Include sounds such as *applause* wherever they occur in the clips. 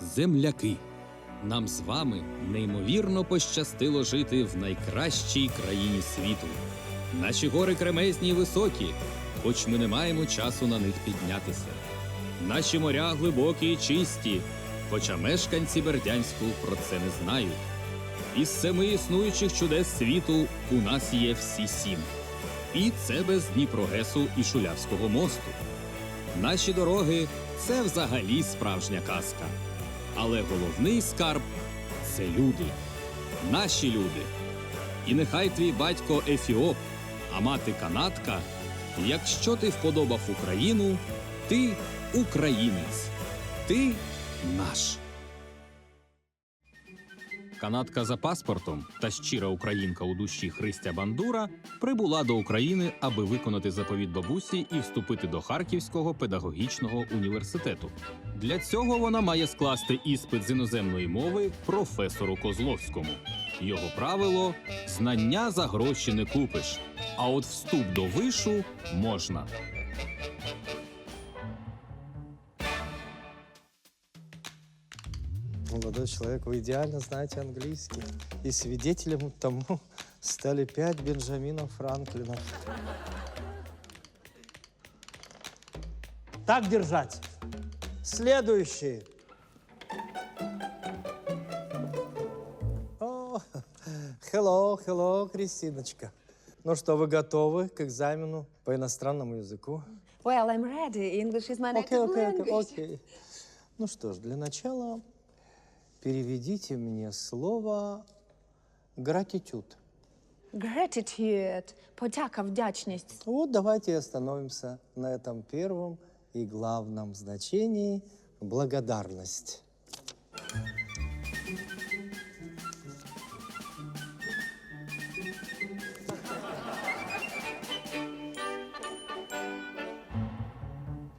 земляки. Нам з вами неймовірно пощастило жити в найкращій країні світу. Наші гори кремезні й високі, хоч ми не маємо часу на них піднятися. Наші моря глибокі й чисті, хоча мешканці Бердянську про це не знають. Із семи існуючих чудес світу у нас є всі сім. І це без Дніпрогесу і Шулявського мосту. Наші дороги це взагалі справжня казка. Але головний скарб це люди, наші люди. І нехай твій батько Ефіоп, а мати канадка, якщо ти вподобав Україну, ти українець, ти наш. Канадка за паспортом та щира українка у душі Христя Бандура прибула до України, аби виконати заповіт бабусі і вступити до Харківського педагогічного університету. Для цього вона має скласти іспит з іноземної мови професору Козловському. Його правило знання за гроші не купиш. А от вступ до вишу можна. Молодой человек, вы идеально знаете английский. И свидетелем тому *laughs* стали пять Бенджаминов Франклинов. Так держать. Следующий. О, hello, hello, Кристиночка. Ну что, вы готовы к экзамену по иностранному языку? Well, I'm ready. English is my native окей, language. окей, окей. Ну что ж, для начала переведите мне слово гратитюд. Gratitude. Подяка, вдячність. Вот давайте остановимся на этом первом и главном значении – благодарность.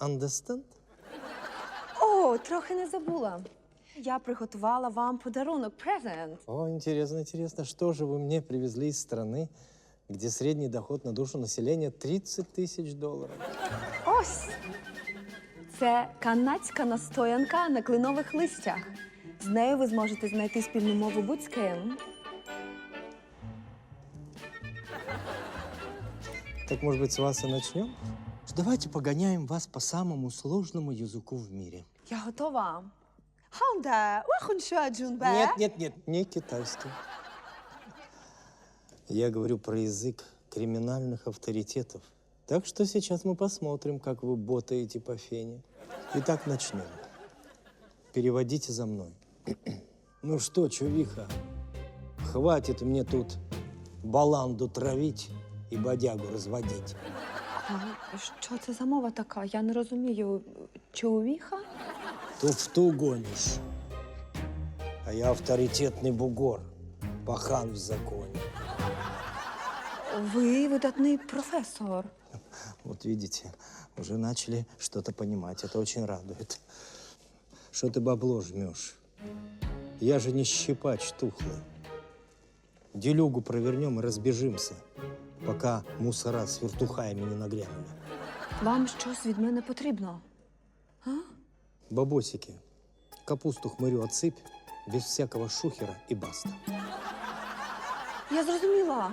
Understand? О, трохи не забула. Я приготувала вам подарунок, презент. О, интересно, интересно, что же вы мне привезли из страны, где средний доход на душу населения 30 тысяч долларов? Ось. Це канадська настоянка на кленових листях. З нею ви зможете знайти спільну мову будь з ким. Так, может быть, с вас и начнем? Давайте погоняємо вас по самому сложному языку в мире. Я готова. Ханда, уахуншуа джунбе. Нет, нет, нет, не китайский. Я говорю про язык криминальных авторитетов. Так что сейчас мы посмотрим, как вы ботаете по фене. Итак, начнем. Переводите за мной. *clears throat* Ну что, чувиха, хватит мне тут баланду травить и бодягу разводить. А що це за мова така? Я не розумію. Чоловіха? Туфту гонишь. А я авторитетный бугор, пахан в законе. Ви видатний професор. Вот видите, уже начали что-то понимать. Это очень радует. Что ты бабло жмешь? Я же не щипач тухлый. Делюгу провернем и разбежимся, пока мусора с вертухаями не нагрянули. Вам щось від мене потрібно. Бабосики, капусту хмырю отсыпь, без всякого шухера и баста. Я зрозуміла.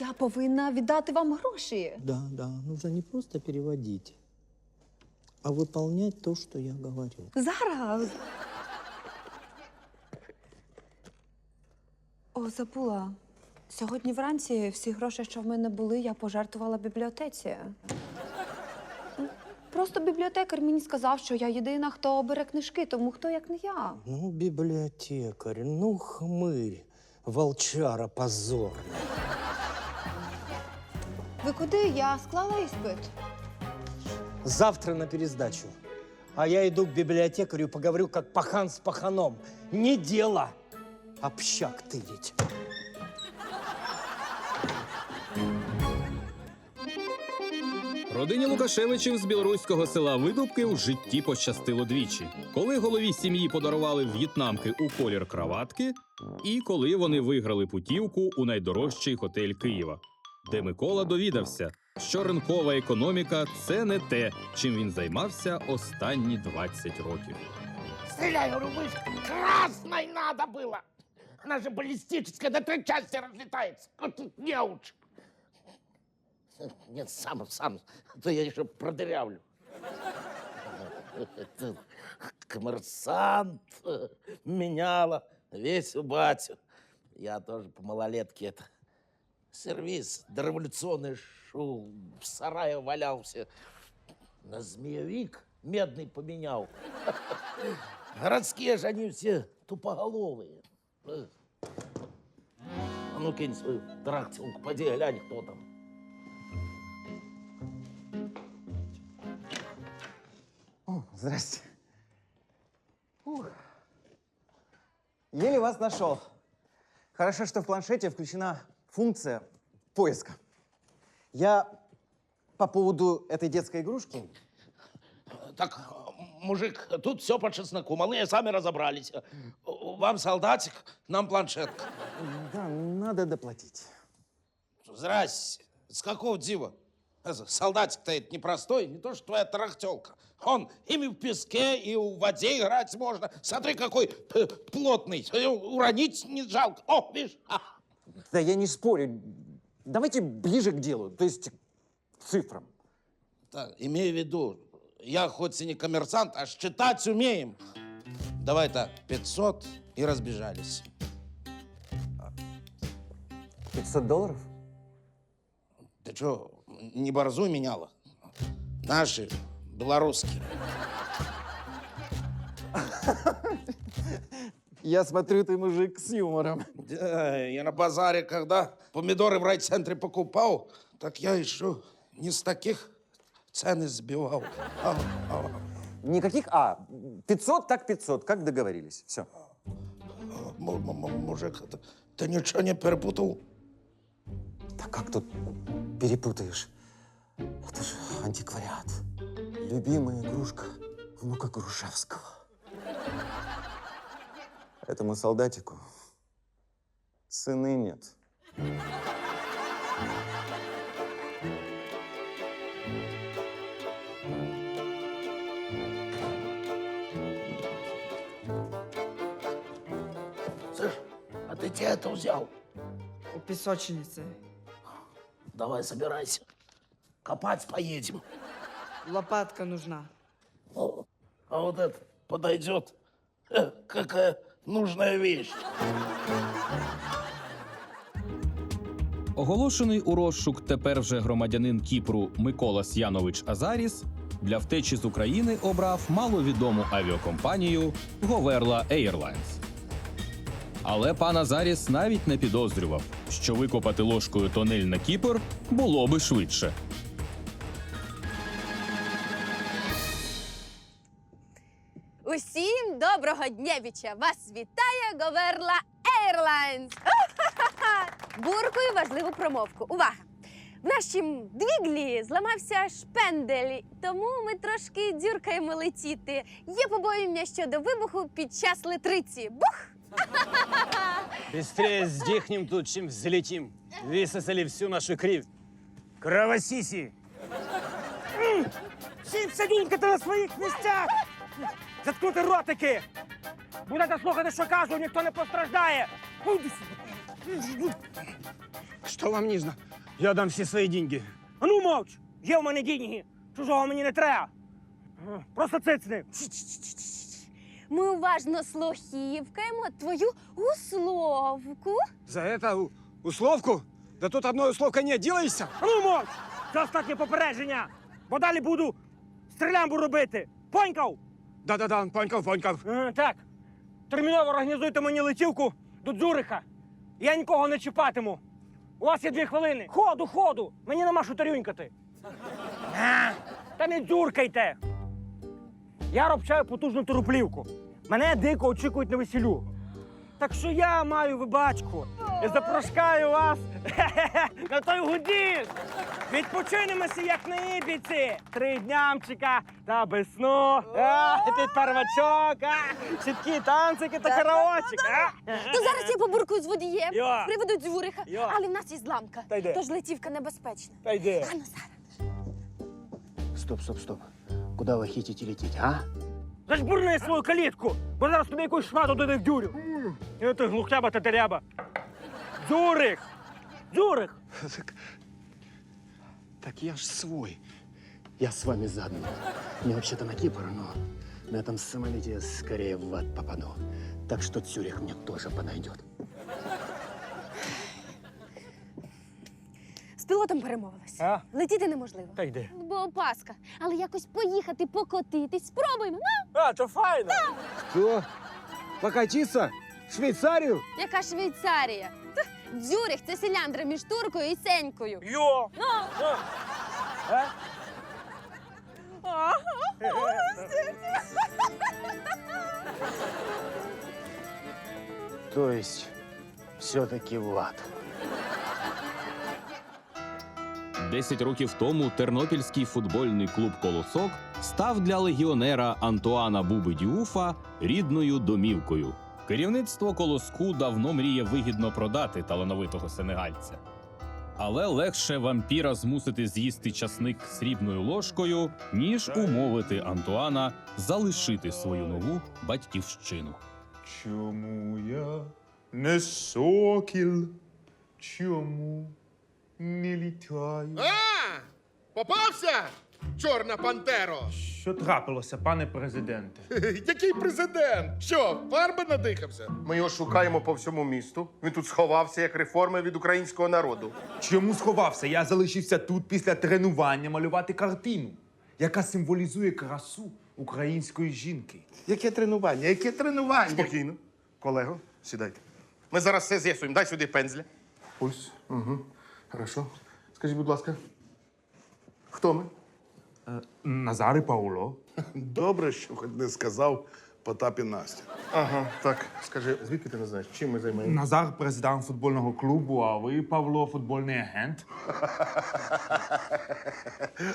Я повинна віддати вам гроші. Да, да, нужно не просто переводить, а выполнять то, что я говорю. Зараз. О, забула. Сьогодні вранці всі гроші, що в мене були, я пожертвувала бібліотеці. Ну, Просто бібліотекар мені сказав, що я єдина, хто бере книжки, тому хто як не я. Ну, библиотекарь, ну, хмырь, волчара позорный. Ви куди? Я склала іспит. Завтра на пересдачу. А я иду к библиотекарю поговорю, как пахан с паханом. Не дело общак тырить. Родині Лукашевичів з білоруського села Видубки в житті пощастило двічі. Коли голові сім'ї подарували в'єтнамки у колір краватки, і коли вони виграли путівку у найдорожчий готель Києва, де Микола довідався, що ринкова економіка це не те, чим він займався останні 20 років. Стреляй, говорю, выше. Красной надо было. Она же баллистическая, на три части разлетается. Вот тут неуч. Нет, сам, сам. А то я еще продырявлю. Это Коммерсант меняла весь у батю. Я тоже по малолетке это сервис дореволюционный шел, в сарае валялся. На змеевик медный поменял. *laughs* Городские же они все тупоголовые. А ну кинь свою трактилку, поди глянь, кто там. О, здрасте. Ух. Еле вас нашел. Хорошо, что в планшете включена функция поиска. Я по поводу этой детской игрушки. Так, мужик, тут все по чесноку. Малые сами разобрались. Вам солдатик, нам планшетка. Да, надо доплатить. Здрасте. С какого дива? Солдатик-то это непростой, не то что твоя трахтелка. Он ими в песке, и в воде играть можно. Смотри, какой п- плотный. Уронить не жалко. О, видишь? А. Да я не спорю. Давайте ближе к делу, то есть к цифрам. Так, имею в виду, я хоть и не коммерсант, а считать умеем. Давай так, 500 и разбежались. 500 долларов? Ты что, не борзу меняла? Наши, белорусские. *laughs* Я смотрю, ты мужик с юмором. Да, я на базаре, когда помидоры в райцентре покупал, так я еще не с таких цены сбивал. А, а, Никаких А. 500 так 500, как договорились. Все. м- м- мужик, ты, ты ничего не перепутал? Да как тут перепутаешь? Это же антиквариат. Любимая игрушка внука Грушевского. Этому солдатику цены нет. Слышь, а ты где это взял? У пісочниці. Давай, собирайся. Копать поедем. Лопатка нужна. О, а вот это подойдет. Какая нужная вещь. Оголошений у розшук тепер вже громадянин Кіпру Микола Сянович Азаріс для втечі з України обрав маловідому авіакомпанію Говерла Airlines. Але пан Азаріс навіть не підозрював, що викопати ложкою тонель на Кіпр було би швидше. Доброго днєвіча! Вас вітає Говерла Airlines! *laughs* Буркую важливу промовку. Увага! В нашім двіглі зламався шпендель, тому ми трошки дюркаємо летіти. Є побоювання щодо вибуху під час летриці. Бух! Быстрее сдихнем тут, чем взлетим. Высосали всю нашу кривь. Кровосиси! Сидіньки на своїх місцях! Заткнути ротики! Будете слухати, що кажу, ніхто не постраждає! Що вам нужно? Я дам всі свої деньги. А ну мовч! Є в мене деньги! Чужого мені не треба! Просто цицни! Ми уважно слухівкаємо твою условку. За это у- условку? Да тут одной условкой не отделаешься. А ну, мовч! Це останнє попередження! Бо далі буду стрілямбу робити. Понькав? Да-да-да, понькав, понькав. Е, так. Терміново організуйте мені летівку до Дзюриха. Я нікого не чіпатиму. У вас є дві хвилини. Ходу, ходу! Мені нема що тарюнькати. Та не дзюркайте! Я робчаю потужну туруплівку. Мене дико очікують на весілю. Так що я маю вибачку і запрошкаю вас *laughs* на той гудіж. Відпочинемося, як на ібіці. Три днямчика та без сну. А, під первачок, а, чіткі танцики та караочик. а. То зараз я побуркую з водієм Йо. з приводу дзюриха, Йо. але в нас є зламка. Та йди. Тож летівка небезпечна. Та йди. А ну. Стоп, стоп, стоп. Куда вы хотите лететь, а? Зажбурни свою калітку, бо зараз тобі якусь шмату туди вдюрю. І ти глухляба та теряба. Дзюрих! Дзюрих! Так, так я ж свой. Я с вами заодно. Мне вообще-то на Кипр, но на этом самолете я скорее в ад попаду. Так что Цюрих мне тоже подойдет. З пілотом перемовилась. А? Летіти неможливо. Та йди. Бо опаска. Але якось поїхати, покотитись. Спробуємо. Ну, А, то файно. Что? Покатиться? В Швейцарию? яка Швейцарія? Дзюрих це селяндра між туркою і сенькою. Йо! Ну, Е? *laughs* То есть, все-таки в ад. Десять років тому тернопільський футбольний клуб Колосок став для легіонера Антуана Буби Діуфа рідною домівкою. Керівництво колоску давно мріє вигідно продати талановитого сенегальця. Але легше вампіра змусити з'їсти часник срібною ложкою, ніж умовити Антуана залишити свою нову батьківщину. Чому я не сокіл? Чому не літаю? А! Попався? Чорна пантеро! Що трапилося, пане президенте? *laughs* Який президент? Що, фарби надихався? Ми його шукаємо по всьому місту. Він тут сховався як реформи від українського народу. Чому сховався? Я залишився тут після тренування малювати картину, яка символізує красу української жінки. Яке тренування? Яке тренування? Спокійно. Колего, сідайте. Ми зараз все з'ясуємо. Дай сюди пензля. Ось. Угу. Хорошо. Скажіть, будь ласка, хто ми? Назар і Пауло. Добре, що хоч не сказав Потап і Настя. Ага, так. Скажи, звідки ти не знаєш, чим ми займаємося? Назар президент футбольного клубу, а ви, Павло, футбольний агент.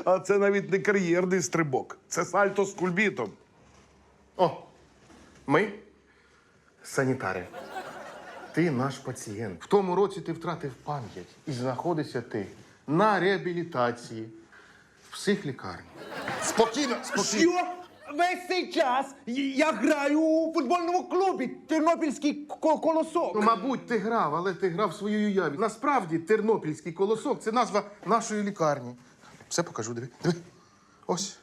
А це навіть не кар'єрний стрибок. Це сальто з кульбітом. О, ми санітари. Ти наш пацієнт. В тому році ти втратив пам'ять і знаходишся ти на реабілітації психлікарні. Спокійно, спокійно. Що? Весь цей час я граю у футбольному клубі Тернопільський ко- колосок. Ну, мабуть, ти грав, але ти грав в своїй уяві. Насправді, тернопільський колосок це назва нашої лікарні. Все покажу, диви. диви. Ось.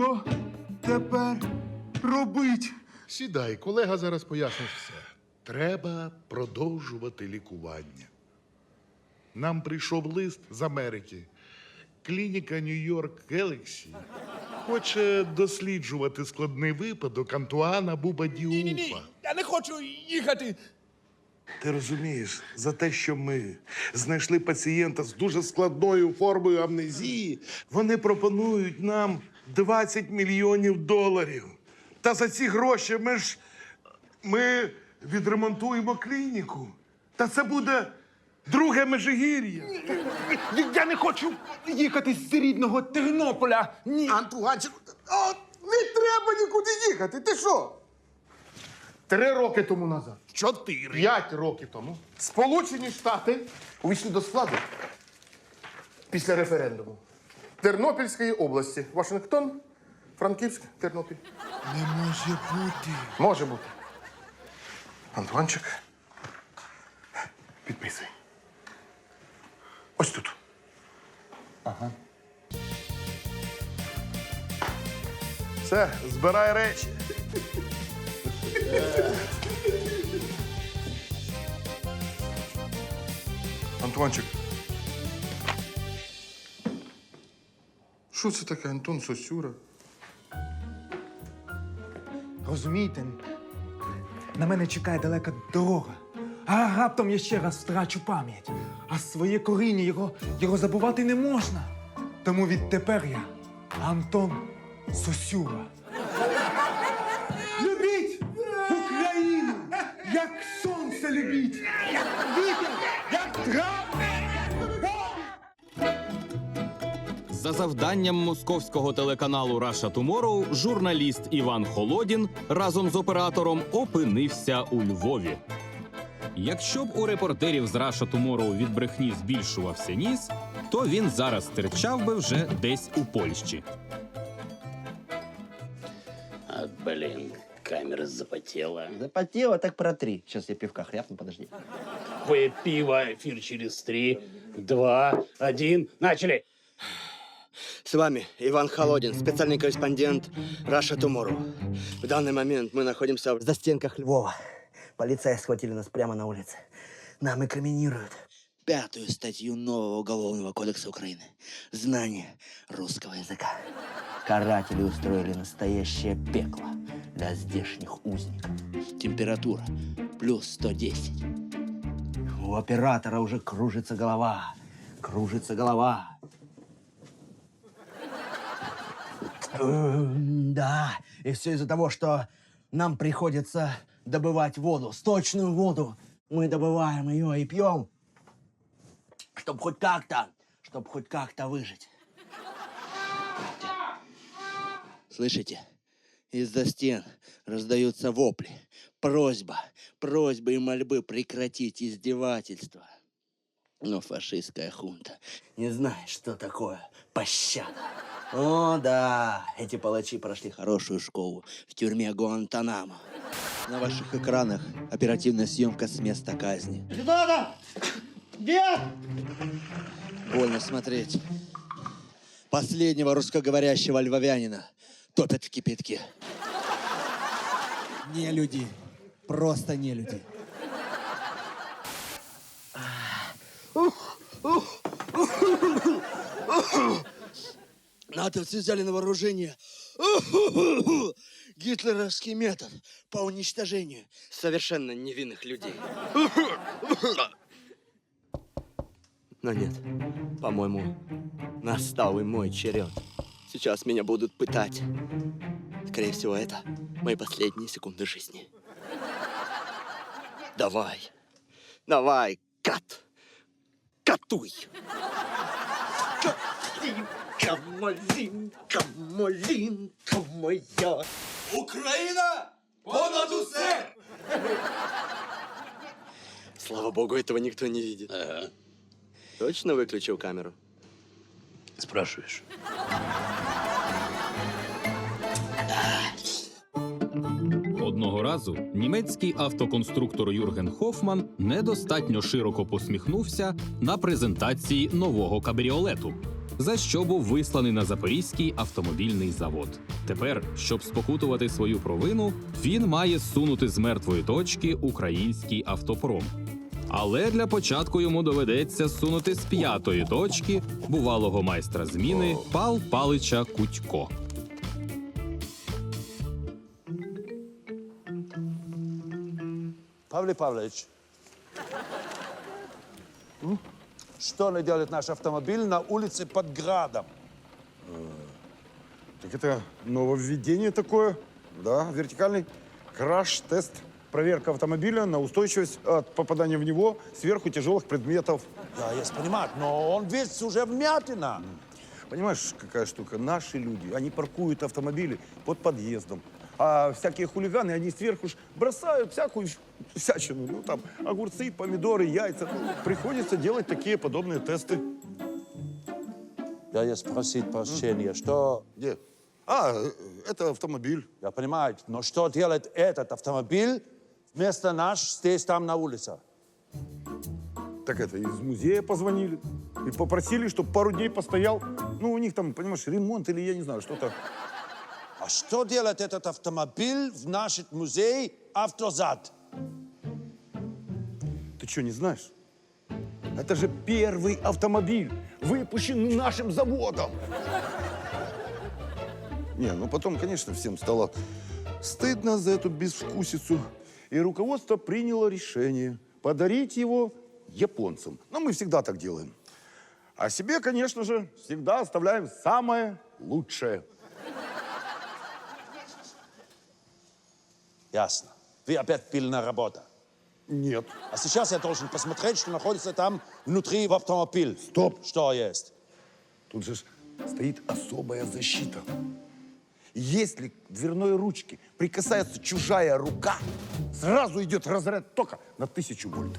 Що тепер робить? Сідай, колега зараз пояснить все. Треба продовжувати лікування. Нам прийшов лист з Америки. Клініка Нью-Йорк Гелексі хоче досліджувати складний випадок Антуана Буба Діуфа. Я не хочу їхати. Ти розумієш, за те, що ми знайшли пацієнта з дуже складною формою амнезії, вони пропонують нам 20 мільйонів доларів. Та за ці гроші ми ж ми відремонтуємо клініку. Та це буде друге межигір'я. Я не хочу їхати з рідного Тернополя. Ні. Антуганчик, не треба нікуди їхати. Ти що? Три роки тому назад. Чотири. П'ять років тому Сполучені Штати увійшли до складу після референдуму Тернопільської області. Вашингтон, Франківськ, Тернопіль. Не може бути. Може бути. Антуанчик. Підписуй. Ось тут. Ага. Все, збирай речі. Антуанчик. Що це таке, Антон Сосюра? Розумієте, на мене чекає далека дорога. А раптом я ще раз втрачу пам'ять. А своє коріння його, його забувати не можна. Тому відтепер я Антон Сосюра. Завданням московського телеканалу Russia Tomorrow журналіст Іван Холодін разом з оператором опинився у Львові. Якщо б у репортерів з Russia Tomorrow від брехні збільшувався ніс, то він зараз стирчав би вже десь у Польщі. А, блин, камера запотела. Запотело, так протри. Сейчас я пивка хряпну, подожди. Пиво, эфир через три, два, один. Начали! С вами Иван Холодин, специальный корреспондент Russia Tomorrow. В данный момент мы находимся в застенках Львова. Полиция схватили нас прямо на улице. Нам инкриминируют пятую статью нового уголовного кодекса Украины. Знание русского языка. Каратели устроили настоящее пекло для здешних узников. Температура плюс 110. У оператора уже кружится голова. Кружится голова. Да, и все из-за того, что нам приходится добывать воду, сточную воду. Мы добываем ее и пьем, чтобы хоть как-то, чтобы хоть как-то выжить. Слышите? Из-за стен раздаются вопли. Просьба, просьбы и мольбы прекратить издевательства. Но фашистская хунта не знает, что такое пощада. О, да, эти палачи прошли хорошую школу в тюрьме Гуантанамо. На ваших экранах оперативная съемка с места казни. Что Нет! Больно смотреть. Последнего русскоговорящего львовянина топят в кипятке. Не люди. Просто не люди. Натовцы взяли на вооружение гитлеровский метод по уничтожению совершенно невинных людей. Но нет, по-моему, настал и мой черед. Сейчас меня будут пытать. Скорее всего, это мои последние секунды жизни. Давай, давай, кат, катуй. Катинка, малинка, малинка моя. Украина понад усе! Слава богу, этого никто не видит. Точно выключил камеру? Спрашиваешь. Одного разу німецький автоконструктор Юрген Хофман недостатньо широко посміхнувся на презентації нового кабріолету, за що був висланий на Запорізький автомобільний завод. Тепер, щоб спокутувати свою провину, він має сунути з мертвої точки український автопром. Але для початку йому доведеться сунути з п'ятої точки бувалого майстра зміни Пал Палича Кутько. Павел Павлович, что не делает наш автомобиль на улице под градом? Так это нововведение такое, да, вертикальный краш-тест. Проверка автомобиля на устойчивость от попадания в него сверху тяжелых предметов. Да, я понимаю, но он весь уже вмятина. Понимаешь, какая штука? Наши люди, они паркуют автомобили под подъездом. А всякие хулиганы, они сверху ж бросают всякую всячину. Ну, там, огурцы, помидоры, яйца. Ну, приходится делать такие подобные тесты. Я я спросить прощения, что... Где? А, это автомобиль. Я понимаю, но что делает этот автомобиль вместо наш здесь, там, на улице? Так это, из музея позвонили и попросили, чтобы пару дней постоял. Ну, у них там, понимаешь, ремонт или я не знаю, что-то. А что делает этот автомобиль в наш музей «Автозад»? Ты что, не знаешь? Это же первый автомобиль, выпущенный нашим заводом. Не, ну потом, конечно, всем стало стыдно за эту безвкусицу. И руководство приняло решение подарить его японцам. Ну, мы всегда так делаем. А себе, конечно же, всегда оставляем самое лучшее. Ясно. Вы опять пильная работа. Нет. А сейчас я должен посмотреть, что находится там внутри в автомобиль. Стоп. Что есть? Тут же стоит особая защита. Если к дверной ручке прикасается чужая рука, сразу идет разряд тока на тысячу вольт.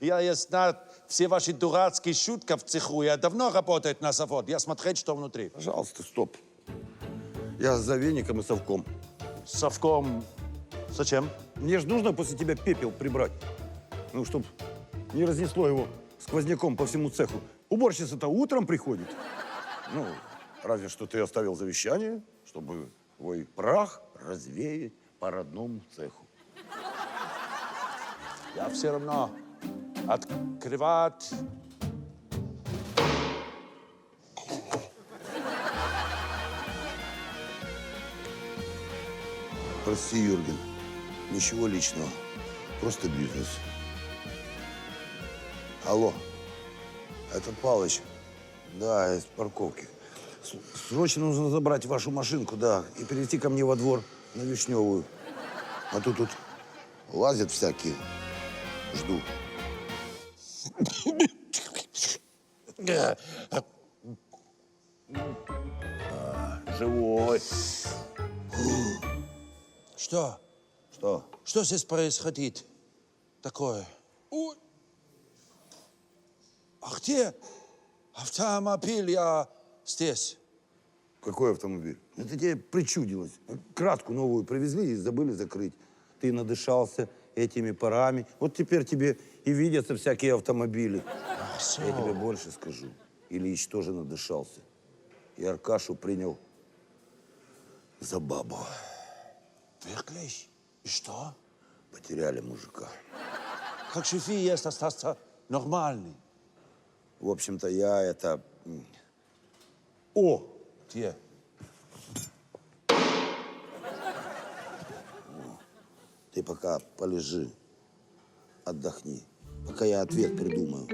Я, я знаю все ваши дурацкие шутки в цеху. Я давно работаю на завод. Я смотреть, что внутри. Пожалуйста, стоп. Я за веником и совком. Совком зачем? Мне же нужно после тебя пепел прибрать. Ну, чтоб не разнесло его сквозняком по всему цеху. Уборщица-то утром приходит. Ну, разве что ты оставил завещание, чтобы твой прах развеять по родному цеху. Я все равно открывать Прости, Юрген. Ничего личного. Просто бизнес. Алло. Это Палыч. Да, из парковки. Срочно нужно забрать вашу машинку, да, и перейти ко мне во двор на Вишневую. А то тут лазят всякие. Жду. А, живой. Что? Что? Что здесь происходит такое? Ой. А где автомобиль? Я здесь. Какой автомобиль? Это тебе причудилось. Кратку новую привезли и забыли закрыть. Ты надышался этими парами. Вот теперь тебе и видятся всякие автомобили. Я тебе больше скажу. Ильич тоже надышался. И Аркашу принял за бабу. Wirklich? И что? Потеряли мужика. Как вы есть остаться нормальный? В общем-то, я это... О! Где? Ты пока полежи, отдохни, пока я ответ придумаю.